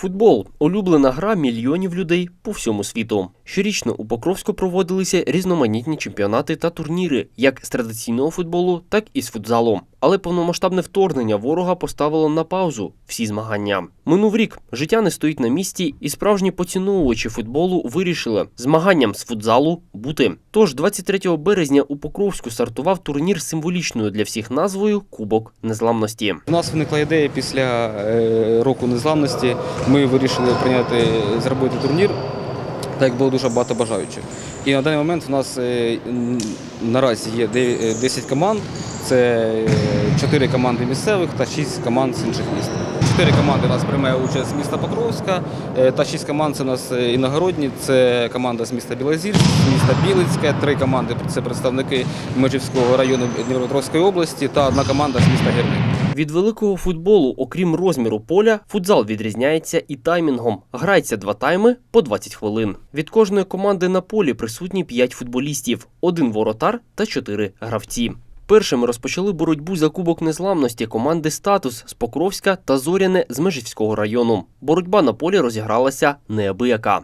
Футбол улюблена гра мільйонів людей по всьому світу. Щорічно у Покровську проводилися різноманітні чемпіонати та турніри, як з традиційного футболу, так і з футзалу. Але повномасштабне вторгнення ворога поставило на паузу всі змагання. Минув рік життя не стоїть на місці, і справжні поціновувачі футболу вирішили змаганням з футзалу бути. Тож 23 березня у Покровську стартував турнір символічною для всіх назвою Кубок Незламності. У нас виникла ідея після е, року незламності. Ми вирішили прийняти зробити турнір, так як було дуже багато бажаючих. І на даний момент у нас е, наразі є е, 10 команд. Це 4 команди місцевих та 6 команд з інших міст. 4 команди у нас приймає участь з міста Покровська, е, та 6 команд це у нас е, іногородні. Це команда з міста Білозірськ, з міста Білицьке, три команди це представники Межівського району Дніпропетровської області та одна команда з міста Гірник. Від великого футболу, окрім розміру поля, футзал відрізняється і таймінгом. Грається два тайми по 20 хвилин. Від кожної команди на полі присутні 5 футболістів, один воротар та 4 гравці. Першими розпочали боротьбу за Кубок Незламності команди Статус з Покровська та Зоряне з Межівського району. Боротьба на полі розігралася неабияка.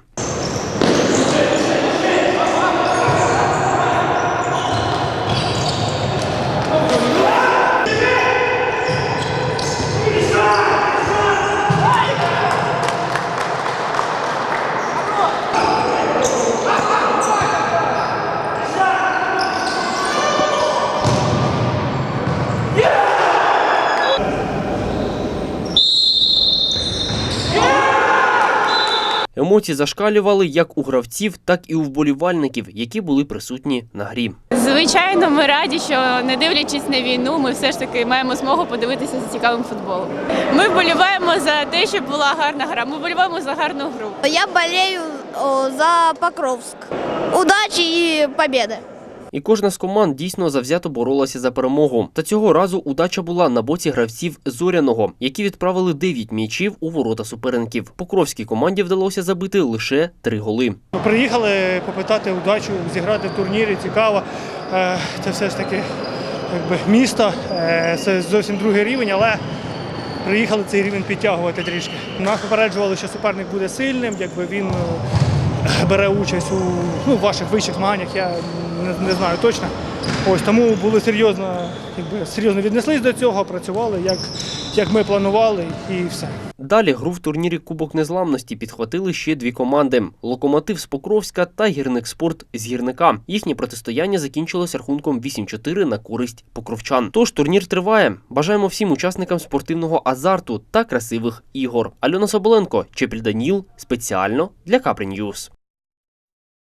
Емоції зашкалювали як у гравців, так і у вболівальників, які були присутні на грі. Звичайно, ми раді, що не дивлячись на війну, ми все ж таки маємо змогу подивитися за цікавим футболом. Ми вболіваємо за те, щоб була гарна гра. Ми вболіваємо за гарну гру. Я болею о, за Покровськ. Удачі і победы! І кожна з команд дійсно завзято боролася за перемогу. Та цього разу удача була на боці гравців зоряного, які відправили 9 м'ячів у ворота суперників. Покровській команді вдалося забити лише 3 голи. Приїхали попитати удачу, зіграти в турнірі, цікаво. Е, Це все ж таки якби, місто, е, це зовсім другий рівень, але приїхали цей рівень підтягувати трішки. Нас попереджували, що суперник буде сильним, якби він бере участь у ну, ваших вищих змаганнях, я не, не знаю точно. Ось тому були серйозно, якби, серйозно віднеслись до цього, працювали, як, як ми планували, і все. Далі гру в турнірі Кубок Незламності підхватили ще дві команди: Локомотив з Покровська та Гірник Спорт з Гірника. Їхнє протистояння закінчилось рахунком 8-4 на користь покровчан. Тож турнір триває. Бажаємо всім учасникам спортивного азарту та красивих ігор. Альона Соболенко, Чепіль Даніл спеціально для Капрі Ньюс.